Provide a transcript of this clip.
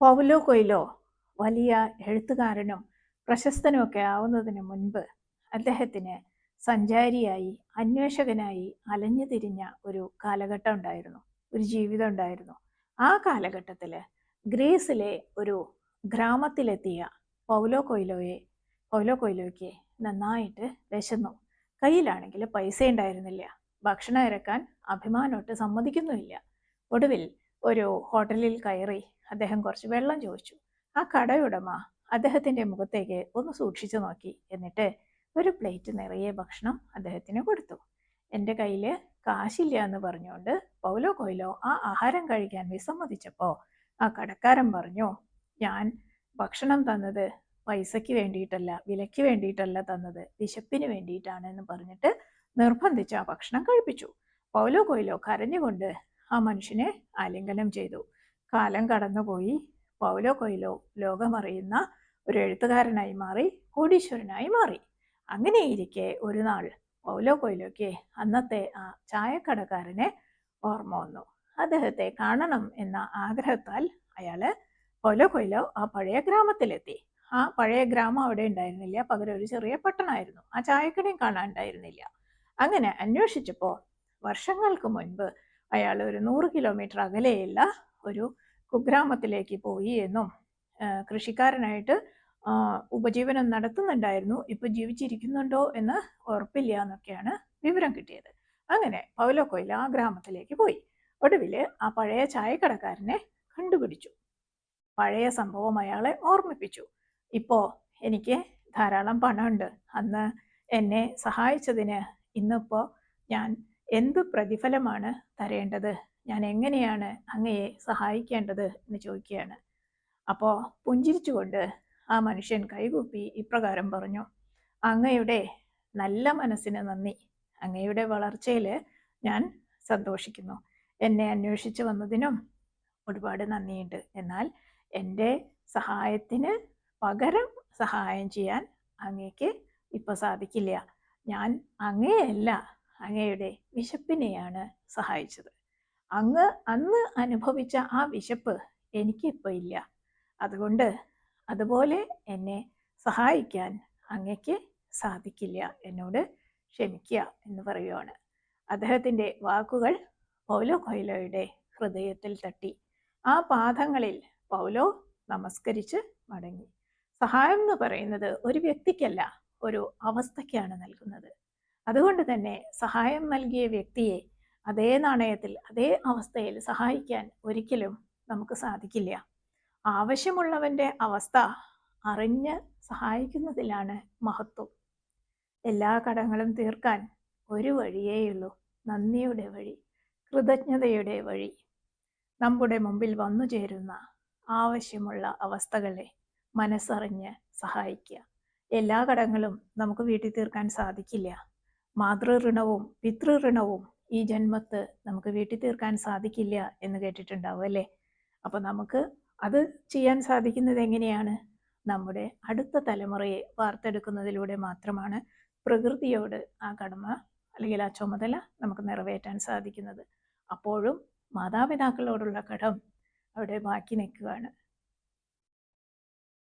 Paulo Coelho വലിയ എഴുത്തുകാരനും പ്രശസ്തനുമൊക്കെ ആവുന്നതിന് മുൻപ് അദ്ദേഹത്തിന് സഞ്ചാരിയായി അന്വേഷകനായി അലഞ്ഞു തിരിഞ്ഞ ഒരു കാലഘട്ടം ഉണ്ടായിരുന്നു ഒരു ജീവിതം ഉണ്ടായിരുന്നു. ആ കാലഘട്ടത്തിൽ ഗ്രീസിലെ ഒരു ഗ്രാമത്തിലെത്തിയ പൗലോ കൊയ്ലോയെ പൗലോ കൊയ്ലോയ്ക്ക് നന്നായിട്ട് വിശന്നു. കയ്യിലാണെങ്കിൽ പൈസ ഉണ്ടായിരുന്നില്ല. ഭക്ഷണം ഇറക്കാൻ അഭിമാനമൊട്ട് സമ്മതിക്കുന്നുമില്ല. ഒടുവിൽ ഒരു ഹോട്ടലിൽ കയറി അദ്ദേഹം കുറച്ച് വെള്ളം ചോദിച്ചു. ആ കടയുടമ അദ്ദേഹത്തിന്റെ മുഖത്തേക്ക് ഒന്ന് സൂക്ഷിച്ചു നോക്കി. എന്നിട്ട് ഒരു പ്ലേറ്റ് നിറയെ ഭക്ഷണം അദ്ദേഹത്തിന് കൊടുത്തു. എന്റെ കയ്യിൽ കാശില്ല എന്ന് പറഞ്ഞുകൊണ്ട് പൗലോ കൊയിലോ ആ ആഹാരം കഴിക്കാൻ വിസമ്മതിച്ചപ്പോൾ ആ കടക്കാരൻ പറഞ്ഞു ഞാൻ ഭക്ഷണം തന്നത് പൈസയ്ക്ക് വേണ്ടിയിട്ടല്ല വിലയ്ക്ക് വേണ്ടിയിട്ടല്ല തന്നത് വിശപ്പിന് വേണ്ടിയിട്ടാണ് എന്ന് പറഞ്ഞിട്ട് നിർബന്ധിച്ച് ആ ഭക്ഷണം കഴിപ്പിച്ചു. പൗലോ കൊയിലോ കരഞ്ഞുകൊണ്ട് ആ മനുഷ്യനെ ആലിംഗനം ചെയ്തു. കാലം കടന്നുപോയി. പൗലോ കൊയിലോ ലോകമറിയുന്ന ഒരു എഴുത്തുകാരനായി മാറി കോടീശ്വരനായി മാറി. അങ്ങനെയിരിക്കെ ഒരു നാൾ പൗലോ കൊയിലോയ്ക്ക് അന്നത്തെ ആ ചായക്കടക്കാരനെ ഓർമ്മ വന്നു. അദ്ദേഹത്തെ കാണണം എന്ന ആഗ്രഹത്താൽ അയാൾ പൗലോ കൊയിലോ ആ പഴയ ഗ്രാമത്തിലെത്തി. ആ പഴയ ഗ്രാമം അവിടെ ഉണ്ടായിരുന്നില്ല. പകരം ഒരു ചെറിയ പട്ടണമായിരുന്നു ആ ചായക്കടയും കാണാൻ ഉണ്ടായിരുന്നില്ല. അങ്ങനെ അന്വേഷിച്ചപ്പോൾ വർഷങ്ങൾക്ക് മുൻപ് അയാൾ ഒരു നൂറ് കിലോമീറ്റർ അകലെയുള്ള ഒരു കുഗ്രാമത്തിലേക്ക് പോയി എന്നും കൃഷിക്കാരനായിട്ട് ഉപജീവനം നടത്തുന്നുണ്ടായിരുന്നു. ഇപ്പൊ ജീവിച്ചിരിക്കുന്നുണ്ടോ എന്ന് ഉറപ്പില്ല എന്നൊക്കെയാണ് വിവരം കിട്ടിയത്. അങ്ങനെ പൗലോ കൊയില ആ ഗ്രാമത്തിലേക്ക് പോയി. ഒടുവിൽ ആ പഴയ ചായക്കടക്കാരനെ കണ്ടുപിടിച്ചു. പഴയ സംഭവം അയാളെ ഓർമ്മിപ്പിച്ചു. ഇപ്പോ എനിക്ക് ധാരാളം പണമുണ്ട്. അന്ന് എന്നെ സഹായിച്ചതിന് ഇന്നിപ്പോ ഞാൻ എന്ത് പ്രതിഫലമാണ് തരേണ്ടത്? ഞാൻ എങ്ങനെയാണ് അങ്ങയെ സഹായിക്കേണ്ടത് എന്ന് ചോദിക്കുകയാണ്. അപ്പോൾ പുഞ്ചിരിച്ചുകൊണ്ട് ആ മനുഷ്യൻ കൈകൂപ്പി ഇപ്രകാരം പറഞ്ഞു അങ്ങയുടെ നല്ല മനസ്സിന് നന്ദി. അങ്ങയുടെ വളർച്ചയിൽ ഞാൻ സന്തോഷിക്കുന്നു. എന്നെ അന്വേഷിച്ച് വന്നതിനും ഒരുപാട് നന്ദിയുണ്ട്. എന്നാൽ എന്റെ സഹായത്തിന് പകരം സഹായം ചെയ്യാൻ അങ്ങേക്ക് ഇപ്പോൾ സാധിക്കില്ല. ഞാൻ അങ്ങയെയല്ല അങ്ങയുടെ വിശപ്പിനെയാണ് സഹായിച്ചത്. അങ്ങ് അന്ന് അനുഭവിച്ച ആ വിശപ്പ് എനിക്കിപ്പോൾ ഇല്ല. അതുകൊണ്ട് അതുപോലെ എന്നെ സഹായിക്കാൻ അങ്ങയ്ക്ക് സാധിക്കില്ല. എന്നോട് ക്ഷമിക്കുക എന്ന് പറയുവാണ്. അദ്ദേഹത്തിന്റെ വാക്കുകൾ പൗലോ കൊയിലോയുടെ ഹൃദയത്തിൽ തട്ടി. ആ പാദങ്ങളിൽ പൗലോ നമസ്കരിച്ച് മടങ്ങി. സഹായം എന്ന് പറയുന്നത് ഒരു വ്യക്തിക്കല്ല ഒരു അവസ്ഥയ്ക്കാണ് നൽകുന്നത്. അതുകൊണ്ട് തന്നെ സഹായം നൽകിയ വ്യക്തിയെ അതേ നാണയത്തിൽ അതേ അവസ്ഥയിൽ സഹായിക്കാൻ ഒരിക്കലും നമുക്ക് സാധിക്കില്ല. ആവശ്യമുള്ളവന്റെ അവസ്ഥ അറിഞ്ഞ് സഹായിക്കുന്നതിലാണ് മഹത്വം. എല്ലാ കടങ്ങളും തീർക്കാൻ ഒരു വഴിയേയുള്ളൂ. നന്ദിയുടെ വഴി കൃതജ്ഞതയുടെ വഴി. നമ്മുടെ മുമ്പിൽ വന്നു ചേരുന്ന ആവശ്യമുള്ള അവസ്ഥകളെ മനസ്സറിഞ്ഞ് സഹായിക്കുക. എല്ലാ കടങ്ങളും നമുക്ക് വീട്ടിൽ തീർക്കാൻ സാധിക്കില്ല. മാതൃഋണവും പിതൃഋണവും ഈ ജന്മത്ത് നമുക്ക് വീട്ടിൽ തീർക്കാൻ സാധിക്കില്ല എന്ന് കേട്ടിട്ടുണ്ടാവും അല്ലേ? അപ്പോൾ നമുക്ക് അത് ചെയ്യാൻ സാധിക്കുന്നത് എങ്ങനെയാണ്? നമ്മുടെ അടുത്ത തലമുറയെ വാർത്തെടുക്കുന്നതിലൂടെ മാത്രമാണ് പ്രകൃതിയോട് ആ കടമ അല്ലെങ്കിൽ ആ ചുമതല നമുക്ക് നിറവേറ്റാൻ സാധിക്കുന്നത്. അപ്പോഴും മാതാപിതാക്കളോടുള്ള കടം അവിടെ ബാക്കി നിൽക്കുകയാണ്.